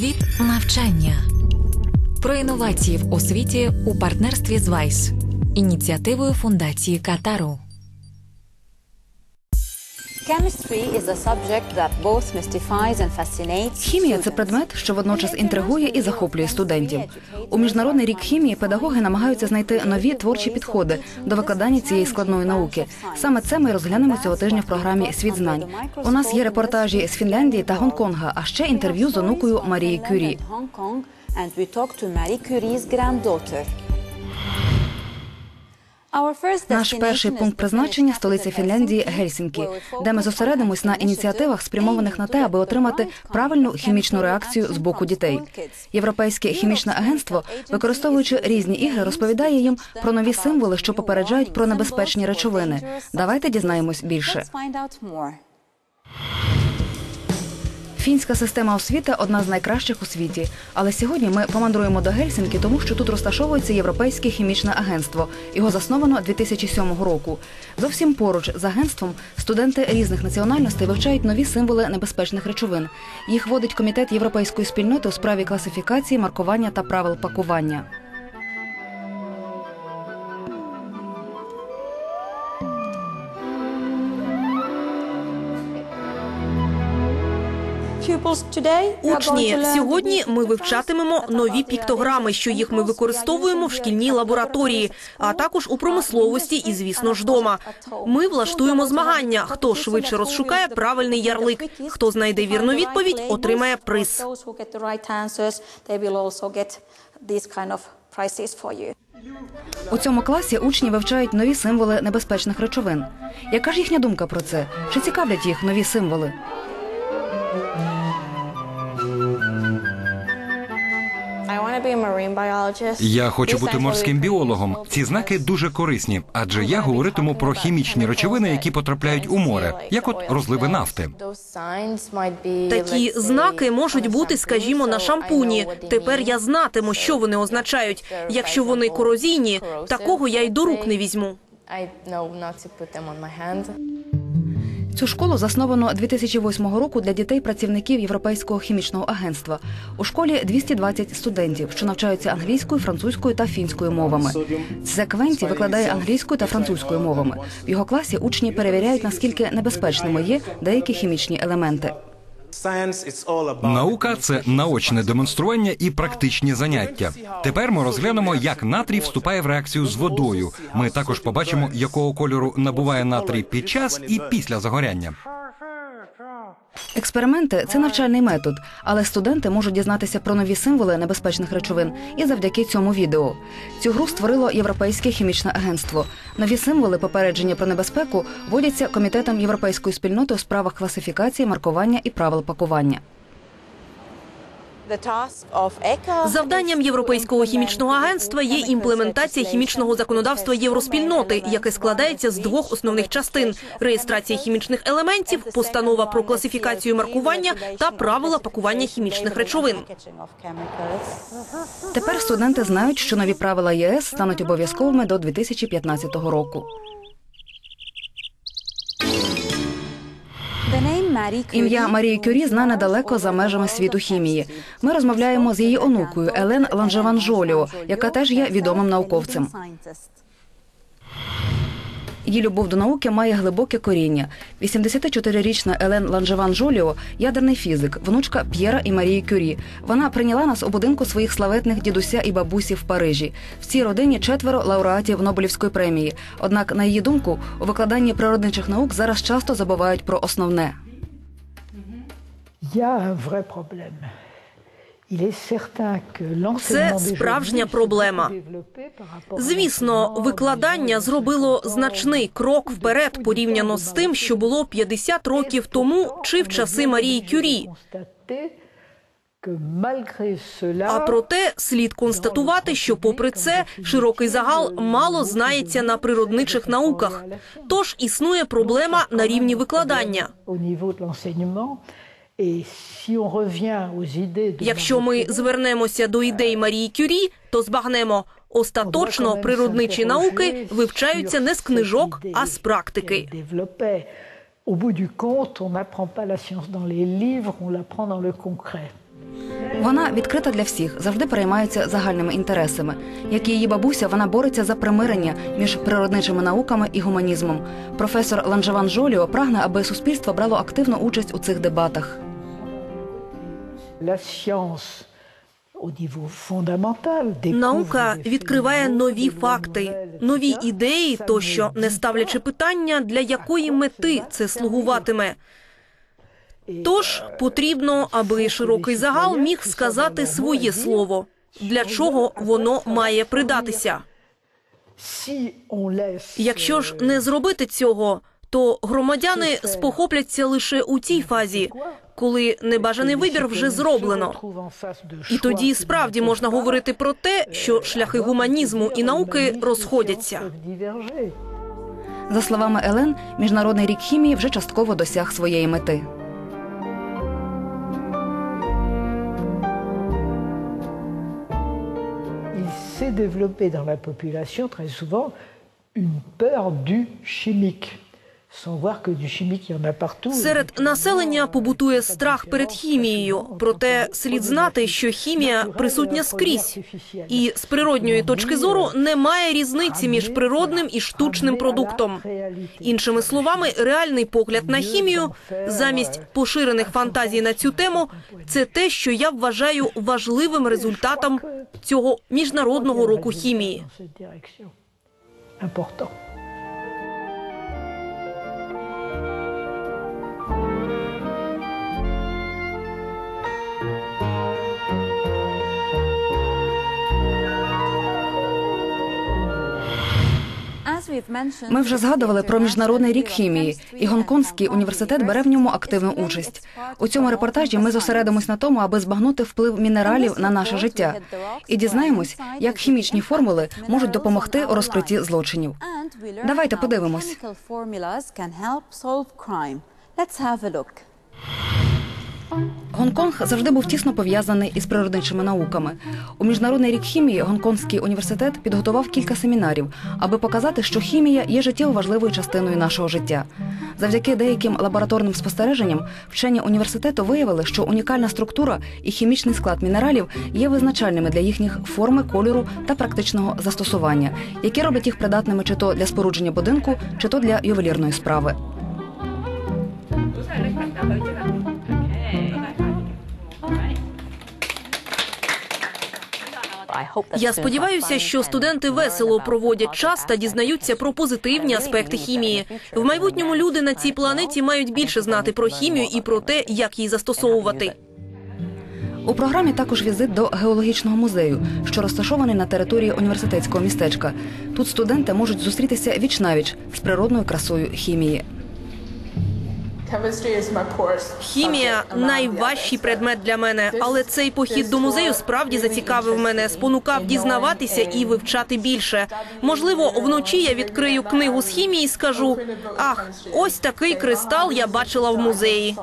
Світ навчання про інновації в освіті у партнерстві з ВАЙС, ініціативою фундації Катару. Хімія це предмет, що водночас інтригує і захоплює студентів. У міжнародний рік хімії педагоги намагаються знайти нові творчі підходи до викладання цієї складної науки. Саме це ми розглянемо цього тижня в програмі Світ знань. У нас є репортажі з Фінляндії та Гонконга, а ще інтерв'ю з онукою Марії Кюрі. Наш перший пункт призначення столиця Фінляндії Гельсінкі, де ми зосередимось на ініціативах, спрямованих на те, аби отримати правильну хімічну реакцію з боку дітей. Європейське хімічне агентство, використовуючи різні ігри, розповідає їм про нові символи, що попереджають про небезпечні речовини. Давайте дізнаємось більше. Фінська система освіти одна з найкращих у світі. Але сьогодні ми помандруємо до Гельсінкі, тому що тут розташовується Європейське хімічне агентство. Його засновано 2007 року. Зовсім поруч з агентством студенти різних національностей вивчають нові символи небезпечних речовин. Їх водить комітет європейської спільноти у справі класифікації, маркування та правил пакування. Учні, сьогодні ми вивчатимемо нові піктограми, що їх ми використовуємо в шкільній лабораторії, а також у промисловості і, звісно ж, дома. Ми влаштуємо змагання. Хто швидше розшукає правильний ярлик, хто знайде вірну відповідь, отримає приз. У цьому класі учні вивчають нові символи небезпечних речовин. Яка ж їхня думка про це? Чи цікавлять їх нові символи? Я хочу бути морським біологом. Ці знаки дуже корисні, адже я говоритиму про хімічні речовини, які потрапляють у море, як от розливи нафти. Такі знаки можуть бути, скажімо, на шампуні. Тепер я знатиму, що вони означають. Якщо вони корозійні, такого я й до рук не візьму. Цю школу засновано 2008 року для дітей-працівників Європейського хімічного агентства. У школі 220 студентів, що навчаються англійською, французькою та фінською мовами. Це викладає англійською та французькою мовами. В його класі учні перевіряють, наскільки небезпечними є деякі хімічні елементи. Наука це наочне демонстрування і практичні заняття. Тепер ми розглянемо, як натрій вступає в реакцію з водою. Ми також побачимо, якого кольору набуває натрій під час і після загоряння. Експерименти це навчальний метод, але студенти можуть дізнатися про нові символи небезпечних речовин і завдяки цьому відео. Цю гру створило Європейське хімічне агентство. Нові символи попередження про небезпеку вводяться комітетом європейської спільноти у справах класифікації, маркування і правил пакування. Завданням Європейського хімічного агентства є імплементація хімічного законодавства євроспільноти, яке складається з двох основних частин: реєстрація хімічних елементів, постанова про класифікацію маркування та правила пакування хімічних речовин. Тепер студенти знають, що нові правила ЄС стануть обов'язковими до 2015 року. Ім'я Марії Кюрі знане далеко за межами світу хімії. Ми розмовляємо з її онукою Елен Ланжеван Жоліо, яка теж є відомим науковцем. Її любов до науки має глибоке коріння. 84-річна Елен Ланжеван Жоліо – ядерний фізик, внучка П'єра і Марії Кюрі. Вона прийняла нас у будинку своїх славетних дідуся і бабусі в Парижі. В цій родині четверо лауреатів Нобелівської премії. Однак, на її думку, у викладанні природничих наук зараз часто забувають про основне. Il y a un vrai problème. Це справжня проблема. Звісно, викладання зробило значний крок вперед порівняно з тим, що було 50 років тому чи в часи Марії Кюрі. А проте слід констатувати, що попри це широкий загал мало знається на природничих науках. Тож існує проблема на рівні викладання. Якщо ми звернемося до ідей Марії Кюрі, то збагнемо. Остаточно природничі науки вивчаються не з книжок, а з практики. Au bout du compte, on n'apprend pas la science dans les livres, on l'apprend dans le concret. Вона відкрита для всіх, завжди переймається загальними інтересами. Як і її бабуся, вона бореться за примирення між природничими науками і гуманізмом. Професор Ланжеван Жоліо прагне, аби суспільство брало активну участь у цих дебатах. Наука відкриває нові факти, нові ідеї тощо, не ставлячи питання, для якої мети це слугуватиме. Тож потрібно, аби широкий загал міг сказати своє слово, для чого воно має придатися. Якщо ж не зробити цього, то громадяни спохопляться лише у тій фазі, коли небажаний вибір вже зроблено. І тоді справді можна говорити про те, що шляхи гуманізму і науки розходяться. За словами Елен, міжнародний рік хімії вже частково досяг своєї мети. S'est développé dans la population très souvent une peur du chimique, Серед населення побутує страх перед хімією. Проте слід знати, що хімія присутня скрізь. І з природньої точки зору немає різниці між природним і штучним продуктом. Іншими словами, реальний погляд на хімію замість поширених фантазій на цю тему це те, що я вважаю важливим результатом цього міжнародного року хімії. Important. Ми вже згадували про міжнародний рік хімії, і Гонконгський університет бере в ньому активну участь. У цьому репортажі ми зосередимось на тому, аби збагнути вплив мінералів на наше життя, і дізнаємось, як хімічні формули можуть допомогти у розкритті злочинів. Давайте подивимось. Гонконг завжди був тісно пов'язаний із природничими науками. У міжнародний рік хімії Гонконгський університет підготував кілька семінарів, аби показати, що хімія є життєво важливою частиною нашого життя. Завдяки деяким лабораторним спостереженням вчені університету виявили, що унікальна структура і хімічний склад мінералів є визначальними для їхніх форми, кольору та практичного застосування, які роблять їх придатними чи то для спорудження будинку, чи то для ювелірної справи. Я сподіваюся, що студенти весело проводять час та дізнаються про позитивні аспекти хімії. В майбутньому люди на цій планеті мають більше знати про хімію і про те, як її застосовувати. У програмі також візит до геологічного музею, що розташований на території університетського містечка. Тут студенти можуть зустрітися віч-навіч з природною красою хімії. Хімія найважчий предмет для мене, але цей похід до музею справді зацікавив мене, спонукав дізнаватися і вивчати більше. Можливо, вночі я відкрию книгу з хімії і скажу: ах, ось такий кристал я бачила в музеї.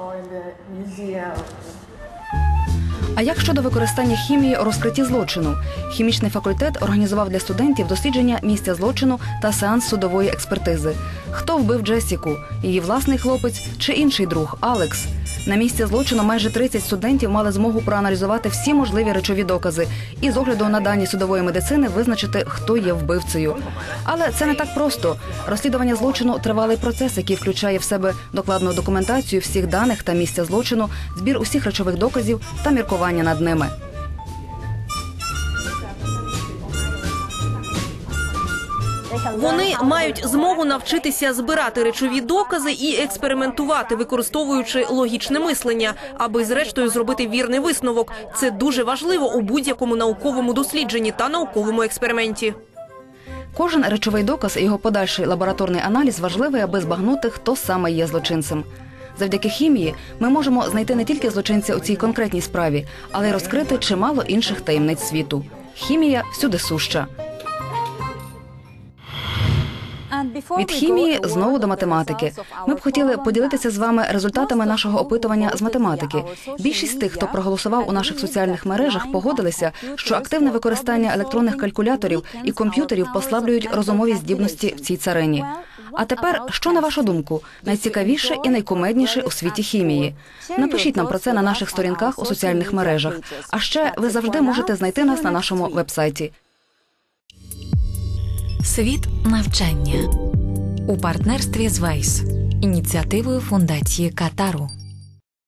А як щодо використання хімії у розкритті злочину? Хімічний факультет організував для студентів дослідження місця злочину та сеанс судової експертизи. Хто вбив Джесіку? Її власний хлопець чи інший друг Алекс? На місці злочину майже 30 студентів мали змогу проаналізувати всі можливі речові докази і з огляду на дані судової медицини визначити, хто є вбивцею. Але це не так просто. Розслідування злочину тривалий процес, який включає в себе докладну документацію всіх даних та місця злочину, збір усіх речових доказів та міркування над ними. Вони мають змогу навчитися збирати речові докази і експериментувати, використовуючи логічне мислення, аби зрештою зробити вірний висновок. Це дуже важливо у будь-якому науковому дослідженні та науковому експерименті. Кожен речовий доказ і його подальший лабораторний аналіз важливий, аби збагнути, хто саме є злочинцем. Завдяки хімії ми можемо знайти не тільки злочинця у цій конкретній справі, але й розкрити чимало інших таємниць світу. Хімія всюди суща. Від хімії знову до математики. Ми б хотіли поділитися з вами результатами нашого опитування з математики. Більшість тих, хто проголосував у наших соціальних мережах, погодилися, що активне використання електронних калькуляторів і комп'ютерів послаблюють розумові здібності в цій царині. А тепер, що на вашу думку, найцікавіше і найкумедніше у світі хімії? Напишіть нам про це на наших сторінках у соціальних мережах. А ще ви завжди можете знайти нас на нашому вебсайті. Світ навчання у партнерстві з Вайс, ініціативою фундації Катару.